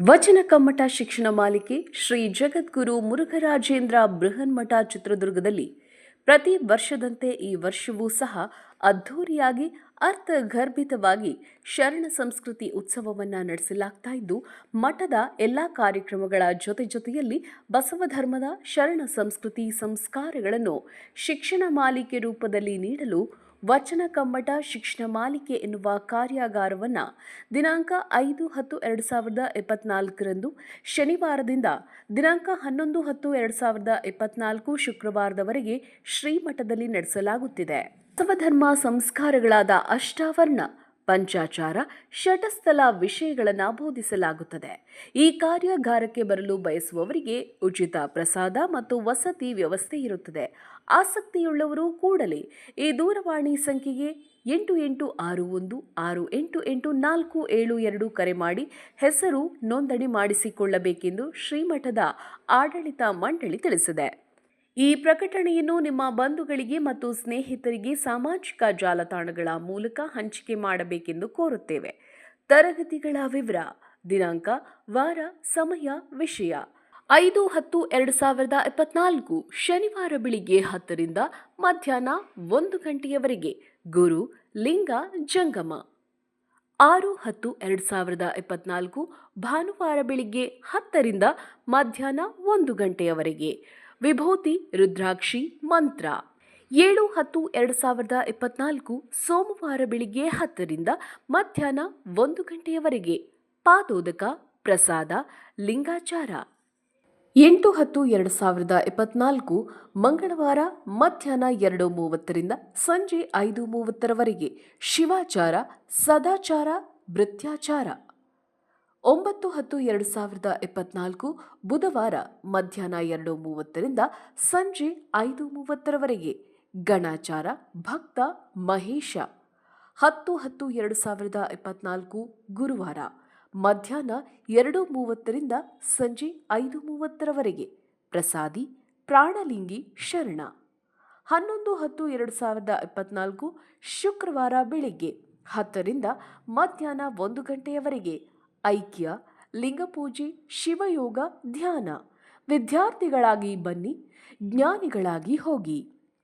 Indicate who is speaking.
Speaker 1: ವಚನ ಕಮ್ಮಟ ಶಿಕ್ಷಣ ಮಾಲಿಕೆ ಶ್ರೀ ಜಗದ್ಗುರು ಮುರುಘರಾಜೇಂದ್ರ ಬೃಹನ್ಮಠ ಚಿತ್ರದುರ್ಗದಲ್ಲಿ ಪ್ರತಿ ವರ್ಷದಂತೆ ಈ ವರ್ಷವೂ ಸಹ ಅದ್ಧೂರಿಯಾಗಿ, ಅರ್ಥಗರ್ಭಿತವಾಗಿ ಶರಣ ಸಂಸ್ಕೃತಿ ಉತ್ಸವವನ್ನು ನಡೆಸಲಾಗ್ತಾ ಇದ್ದು, ಮಠದ ಎಲ್ಲ ಕಾರ್ಯಕ್ರಮಗಳ ಜೊತೆ ಜೊತೆಯಲ್ಲಿ ಬಸವ ಧರ್ಮದ ಶರಣ ಸಂಸ್ಕೃತಿ ಸಂಸ್ಕಾರಗಳನ್ನು ಶಿಕ್ಷಣ ಮಾಲಿಕೆ ರೂಪದಲ್ಲಿ ನೀಡಲು ವಚನ ಕಮ್ಮಟ ಶಿಕ್ಷಣ ಮಾಲಿಕೆ ಎನ್ನುವ ಕಾರ್ಯಾಗಾರವನ್ನು ದಿನಾಂಕ ಐದು ಹತ್ತು ಎರಡು ಸಾವಿರದ ಇಪ್ಪತ್ನಾಲ್ಕರಂದು ಶನಿವಾರದಿಂದ ದಿನಾಂಕ ಹನ್ನೊಂದು ಹತ್ತು ಎರಡು ಸಾವಿರದ ಇಪ್ಪತ್ನಾಲ್ಕು ಶುಕ್ರವಾರದವರೆಗೆ ಶ್ರೀಮಠದಲ್ಲಿ ನಡೆಸಲಾಗುತ್ತಿದೆ. ಬಸವಧರ್ಮ ಸಂಸ್ಕಾರಗಳಾದ ಅಷ್ಟಾವರ್ಣ ಪಂಚಾಚಾರ ಶಟಸ್ಥಲ ವಿಷಯಗಳನ್ನು ಬೋಧಿಸಲಾಗುತ್ತದೆ. ಈ ಕಾರ್ಯಾಗಾರಕ್ಕೆ ಬರಲು ಬಯಸುವವರಿಗೆ ಉಚಿತ ಪ್ರಸಾದ ಮತ್ತು ವಸತಿ ವ್ಯವಸ್ಥೆ ಇರುತ್ತದೆ. ಆಸಕ್ತಿಯುಳ್ಳವರು ಕೂಡಲೇ ಈ ದೂರವಾಣಿ ಸಂಖ್ಯೆಗೆ ಎಂಟು ಎಂಟು ಆರು ಒಂದು, ಆರು ಎಂಟು ಎಂಟು ನಾಲ್ಕು ಏಳು ಎರಡು ಕರೆ ಮಾಡಿ ಹೆಸರು ನೋಂದಣಿ ಮಾಡಿಸಿಕೊಳ್ಳಬೇಕೆಂದು ಶ್ರೀಮಠದ ಆಡಳಿತ ಮಂಡಳಿ ತಿಳಿಸಿದೆ. ಈ ಪ್ರಕಟಣೆಯನ್ನು ನಿಮ್ಮ ಬಂಧುಗಳಿಗೆ ಮತ್ತು ಸ್ನೇಹಿತರಿಗೆ ಸಾಮಾಜಿಕ ಜಾಲತಾಣಗಳ ಮೂಲಕ ಹಂಚಿಕೆ ಮಾಡಬೇಕೆಂದು ಕೋರುತ್ತೇವೆ. ತರಗತಿಗಳ ವಿವರ, ದಿನಾಂಕ, ವಾರ, ಸಮಯ, ವಿಷಯ. ಐದು ಹತ್ತು ಎರಡು ಸಾವಿರದ ಇಪ್ಪತ್ನಾಲ್ಕು ಶನಿವಾರ ಬೆಳಿಗ್ಗೆ ಹತ್ತರಿಂದ ಮಧ್ಯಾಹ್ನ ಒಂದು ಗಂಟೆಯವರೆಗೆ ಗುರು ಲಿಂಗ ಜಂಗಮ. ಆರು ಹತ್ತು ಎರಡು ಸಾವಿರದ ಇಪ್ಪತ್ನಾಲ್ಕು ಭಾನುವಾರ ಬೆಳಿಗ್ಗೆ ಹತ್ತರಿಂದ ಮಧ್ಯಾಹ್ನ ಒಂದು ಗಂಟೆಯವರೆಗೆ ವಿಭೂತಿ, ರುದ್ರಾಕ್ಷಿ, ಮಂತ್ರ. ಏಳು, ಹತ್ತು, ಎರಡು ಸಾವಿರದ ಇಪ್ಪತ್ನಾಲ್ಕು ಸೋಮವಾರ ಬೆಳಿಗ್ಗೆ ಹತ್ತರಿಂದ ಮಧ್ಯಾಹ್ನ ಒಂದು ಗಂಟೆಯವರೆಗೆ. ಪಾದೋದಕ, ಪ್ರಸಾದ, ಲಿಂಗಾಚಾರ. ಎಂಟು, ಹತ್ತು, ಎರಡು ಸಾವಿರದ ಇಪ್ಪತ್ನಾಲ್ಕು ಮಂಗಳವಾರ ಮಧ್ಯಾಹ್ನ ಎರಡು ಮೂವತ್ತರಿಂದ ಸಂಜೆ ಐದು ಮೂವತ್ತರವರೆಗೆ ಶಿವಾಚಾರ, ಸದಾಚಾರ, ಭೃತ್ಯಾಚಾರ. ಒಂಬತ್ತು ಹತ್ತು ಎರಡು ಸಾವಿರದ ಇಪ್ಪತ್ನಾಲ್ಕು ಬುಧವಾರ ಮಧ್ಯಾಹ್ನ ಎರಡು ಮೂವತ್ತರಿಂದ ಸಂಜೆ ಐದು ಮೂವತ್ತರವರೆಗೆ ಗಣಾಚಾರ ಭಕ್ತ ಮಹೇಶ. ಹತ್ತು ಹತ್ತು ಎರಡು ಸಾವಿರದ ಇಪ್ಪತ್ನಾಲ್ಕು ಗುರುವಾರ ಮಧ್ಯಾಹ್ನ ಎರಡು ಮೂವತ್ತರಿಂದ ಸಂಜೆ ಐದು ಮೂವತ್ತರವರೆಗೆ ಪ್ರಸಾದಿ, ಪ್ರಾಣಲಿಂಗಿ, ಶರಣ. ಹನ್ನೊಂದು ಹತ್ತು ಎರಡು ಸಾವಿರದ ಇಪ್ಪತ್ನಾಲ್ಕು ಶುಕ್ರವಾರ ಬೆಳಿಗ್ಗೆ ಹತ್ತರಿಂದ ಮಧ್ಯಾಹ್ನ ಒಂದು ಗಂಟೆಯವರೆಗೆ ಐಕ್ಯ ಲಿಂಗಪೂಜೆ ಶಿವಯೋಗ ಧ್ಯಾನ. ವಿದ್ಯಾರ್ಥಿಗಳಾಗಿ ಬನ್ನಿ ಜ್ಞಾನಿಗಳಾಗಿ ಹೋಗಿ.